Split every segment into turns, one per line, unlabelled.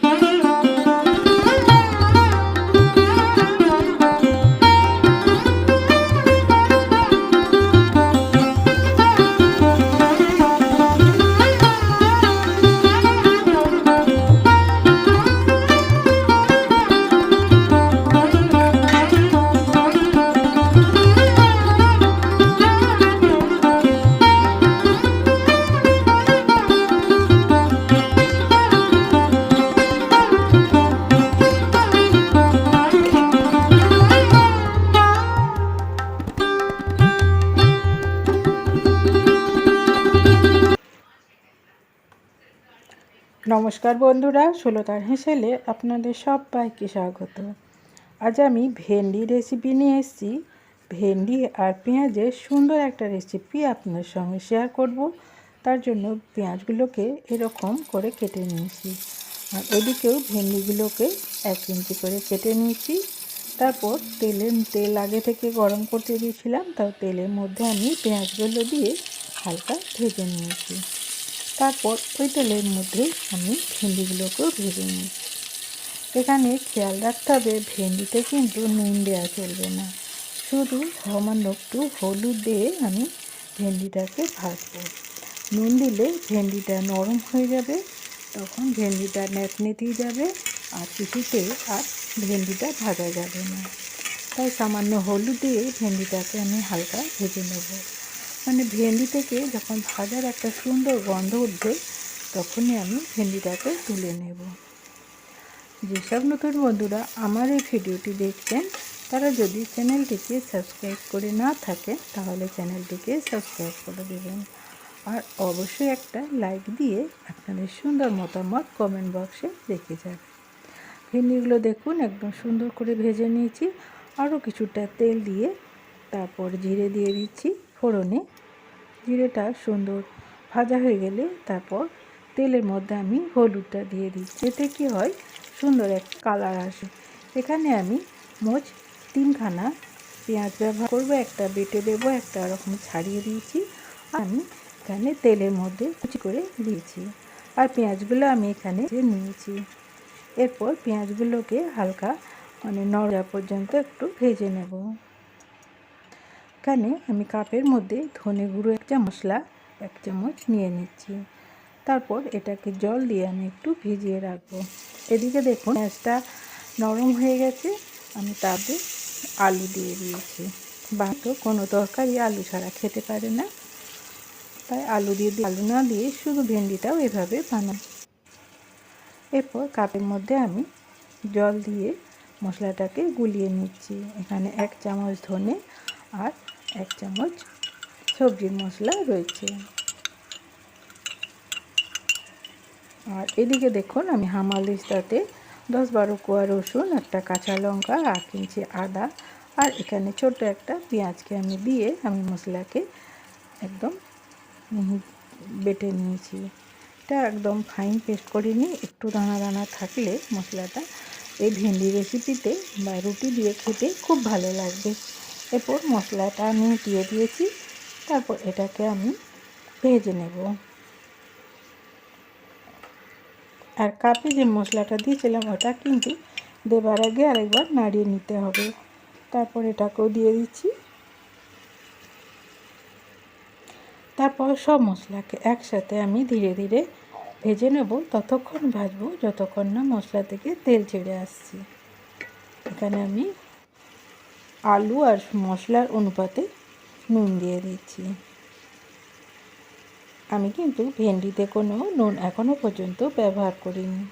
Thank you. নমস্কার বন্ধুরা ষোলোতার হেসেলে আপনাদের সবাইকে স্বাগত। আজ আমি ভেন্ডি রেসিপি নিয়ে এসেছি। ভেন্ডি আর পেঁয়াজের সুন্দর একটা রেসিপি আপনাদের সঙ্গে শেয়ার করব। তার জন্য পেঁয়াজগুলোকে এরকম করে কেটে নিয়েছি। আর ওদিকেও ভেন্ডিগুলোকে এক ইঞ্চি করে কেটে নিয়েছি। তারপর তেলে তেল আগে থেকে গরম করতে দিয়েছিলাম তার তেলের মধ্যে আমি পেঁয়াজগুলো দিয়ে হালকা ভেজে নিয়েছি। তারপর ওই তেলের মধ্যে আমি ভেন্ডিগুলোকেও ভেজে নিই। এখানে খেয়াল রাখতে হবে, ভেন্ডিতে কিন্তু নুন দেওয়া চলবে না। শুধু সামান্য একটু হলুদ দিয়ে আমি ভেন্ডিটাকে ভাজবো। নুন দিলে ভেন্ডিটা নরম হয়ে যাবে, তখন ভেন্ডিটা নেতনেতেই যাবে, আর কিছুতে আর ভেন্ডিটা ভাজা যাবে না। তাই সামান্য হলুদ দিয়ে ভেন্ডিটাকে আমি হালকা ভেজে নেব। মানে ভেন্ডি থেকে যখন ভাজার একটা সুন্দর গন্ধ উঠবে, তখনই আমি ভেন্ডিটাকে তুলে নেব। যেসব নতুন বন্ধুরা আমার এই ভিডিওটি দেখছেন, তারা যদি চ্যানেলটিকে সাবস্ক্রাইব করে না থাকে, তাহলে চ্যানেলটিকে সাবস্ক্রাইব করে দেবেন। আর অবশ্যই একটা লাইক দিয়ে আপনাদের সুন্দর মতামত কমেন্ট বক্সে রেখে যাবেন ভেন্ডিগুলো দেখুন, একদম সুন্দর করে ভেজে নিয়েছি। আরও কিছুটা তেল দিয়ে তারপর জিরে দিয়ে দিচ্ছি। ফোড়নে জিরেটা সুন্দর ভাজা হয়ে গেলে তারপর তেলের মধ্যে আমি হলুদটা দিয়ে দিই এতে কি হয়? সুন্দর এক কালার আসে। এখানে আমি মোচ তিনখানা পেঁয়াজ ব্যবহার করব, একটা বেটে দেবো, একটা রকম ছাড়িয়ে দিয়েছি। আমি এখানে তেলের মধ্যে কুচি করে দিয়েছি। আর পেঁয়াজগুলো আমি এখানে নিয়েছি। এরপর পেঁয়াজগুলোকে হালকা মানে নড়া পর্যন্ত একটু ভেজে নেব। এখানে আমি কাপের মধ্যে ধনে গুঁড়ো একটা মশলা, এক চামচ নিয়ে নিচ্ছি। তারপর এটাকে জল দিয়ে আমি একটু ভিজিয়ে রাখব। এদিকে দেখুন পেঁয়াজটা নরম হয়ে গেছে, আমি তাতে আলু দিয়ে দিয়েছি। বা তো কোনো তরকারি আলু ছাড়া খেতে পারে না। তাই আলু দিয়ে আলু না দিয়ে শুধু ভেন্ডিটাও এভাবে বানাই। এরপর কাপের মধ্যে আমি জল দিয়ে মশলাটাকে গুলিয়ে নিচ্ছি। এখানে এক চামচ ধনে আর এক চামচ সবজির মশলা রয়েছে। আর এদিকে দেখুন, আমি হামালিস্তাতে দশ বারো কোয়া রসুন, একটা কাঁচা লঙ্কা, আট ইঞ্চি আদা, আর এখানে ছোট্ট একটা পেঁয়াজকে আমি দিয়ে আমি মশলাকে একদম বেটে নিয়েছি। এটা একদম ফাইন পেস্ট করিনি একটু দানা দানা থাকলে মশলাটা এই ভেন্ডি রেসিপিতে বা রুটি দিয়ে খেতে খুব ভালো লাগবে। এরপর মশলাটা আমি দিয়ে দিয়েছি। তারপর এটাকে আমি ভেজে নেব। আর কাপে যে মশলাটা দিয়েছিলাম, ওটা কিন্তু দেবার আগে আরেকবার নাড়িয়ে নিতে হবে। তারপর এটাকেও দিয়ে দিচ্ছি। তারপর সব মশলাকে একসাথে আমি ধীরে ধীরে ভেজে নেব। ততক্ষণ ভাজবো, যতক্ষণ না মশলা থেকে তেল ছেড়ে আসছি। এখানে আমি আলু আর মশলার অনুপাতে নুন দিয়ে দিচ্ছি। আমি কিন্তু ভেন্ডিতে কোনো নুন এখনও পর্যন্ত ব্যবহার করিনি।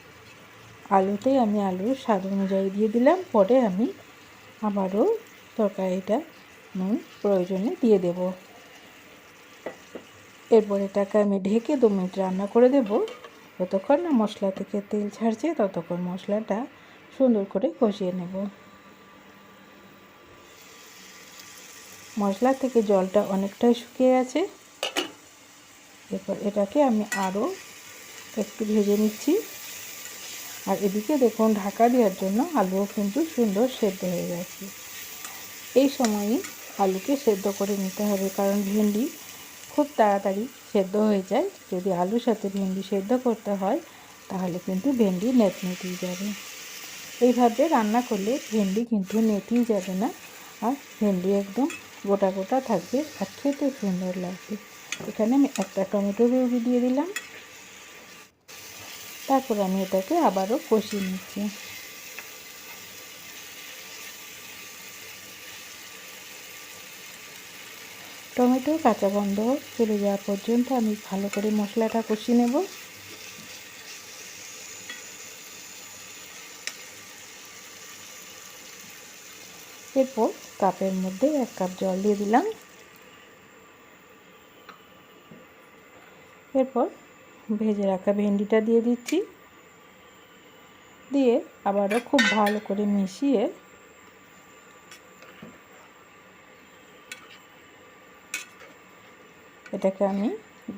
আলুতে আমি আলুর স্বাদ অনুযায়ী দিয়ে দিলাম, পরে আমি আবারও তরকারিটা নুন প্রয়োজনে দিয়ে দেব। এরপর এটাকে আমি ঢেকে দু মিনিট রান্না করে দেব। যতক্ষণ না মশলা থেকে তেল ছাড়ছে, ততক্ষণ মশলাটা সুন্দর করে কষিয়ে নেব। মশলা থেকে জলটা অনেকটাই শুকিয়ে গেছে। এরপর এটাকে আমি আরও একটু ভেজে নিচ্ছি। আর এদিকে দেখুন, ঢাকা দেওয়ার জন্য আলুও কিন্তু সুন্দর সেদ্ধ হয়ে গেছে। এই সময়ই আলুকে সেদ্ধ করে নিতে হবে, কারণ ভেন্ডি খুব তাড়াতাড়ি সেদ্ধ হয়ে যায়। যদি আলুর সাথে ভেন্ডি সেদ্ধ করতে হয়, তাহলে কিন্তু ভেন্ডি নেট নেতেই যাবে। এইভাবে রান্না করলে ভেন্ডি কিন্তু নেতেই যাবে না, আর ভেন্ডি একদম গোটা গোটা থাকবে আর খেতে সুন্দর লাগবে। এখানে আমি একটা টমেটো রুগি দিয়ে দিলাম। তারপর আমি এটাকে আবারও কষিয়ে নিচ্ছি। টমেটো কাঁচা গন্ধ চলে যাওয়া পর্যন্ত আমি ভালো করে মশলাটা কষিয়ে নেব। এরপর কাপের মধ্যে এক কাপ জল দিয়ে দিলাম। এরপর ভেজে রাখা ভেন্ডিটা দিয়ে দিচ্ছি। দিয়ে আবারও খুব ভালো করে মিশিয়ে এটাকে আমি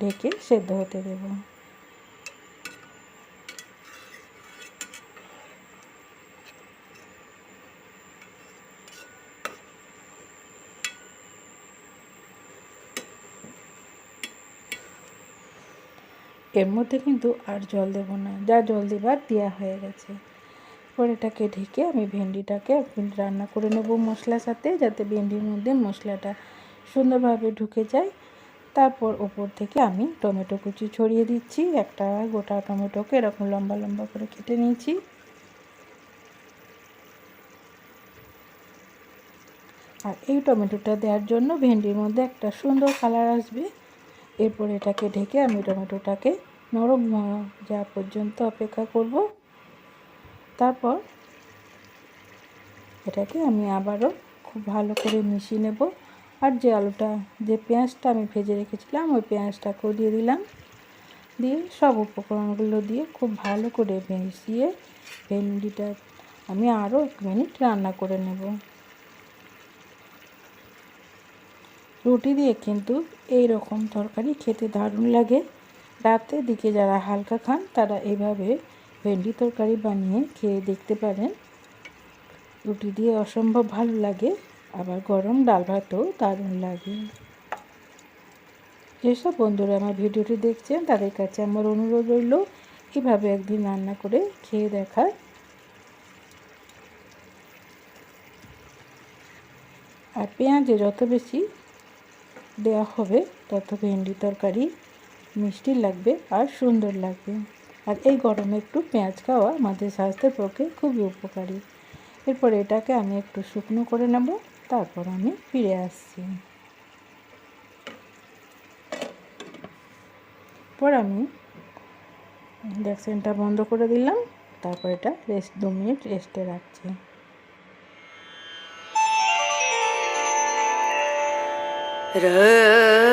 ঢেকে সেদ্ধ হতে দেব। এর মধ্যে কিন্তু আর জল দেবো না। যা জল দেবার দেওয়া হয়ে গেছে। এবার এটাকে ঢেকে আমি ভেন্ডিটাকে রান্না করে নেব মশলার সাথে, যাতে ভেন্ডির মধ্যে মশলাটা সুন্দরভাবে ঢুকে যায়। তারপর ওপর থেকে আমি টমেটো কুচি ছড়িয়ে দিচ্ছি। একটা গোটা টমেটোকে এরকম লম্বা লম্বা করে কেটে নিয়েছি। আর এই টমেটোটা দেওয়ার জন্য ভেন্ডির মধ্যে একটা সুন্দর কালার আসবে। এরপর এটাকে ঢেকে আমি টমেটোটাকে নরম যাওয়া পর্যন্ত অপেক্ষা করব। তারপর এটাকে আমি আবারও খুব ভালো করে মিশিয়ে নেব। আর যে আলুটা, যে পেঁয়াজটা আমি ভেজে রেখেছিলাম, ওই পেঁয়াজটাকেও দিয়ে দিলাম। দিয়ে সব উপকরণগুলো দিয়ে খুব ভালো করে মিশিয়ে ভেন্ডিটা আমি আরও এক মিনিট রান্না করে নেব। রুটি দিয়ে কিন্তু এই রকম তরকারি খেতে দারুণ লাগে। রাতের দিকে যারা হালকা খান, তারা এভাবে ভেন্ডি তরকারি বানিয়ে খেয়ে দেখতে পারেন। রুটি দিয়ে অসম্ভব ভালো লাগে, আবার গরম ডাল ভাতও দারুণ লাগে। যেসব বন্ধুরা আমার ভিডিওটি দেখছেন, তাদের কাছে আমার অনুরোধ রইল, এভাবে একদিন রান্না করে খেয়ে দেখার। আর পেঁয়াজে যত বেশি দেওয়া হবে, তত ভেন্ডি তরকারি মিষ্টি লাগবে আর সুন্দর লাগবে। আর এই গরমে একটু পেঁয়াজ খাওয়া আমাদের স্বাস্থ্যের পক্ষে খুবই উপকারী। এরপর এটাকে আমি একটু শুকনো করে নেব, তারপর আমি ফিরে আসছি। পর আমি ইন্ডাকশানটা বন্ধ করে দিলাম, তারপর এটা রেস্ট দু মিনিট রেস্টে রাখছি।
Ra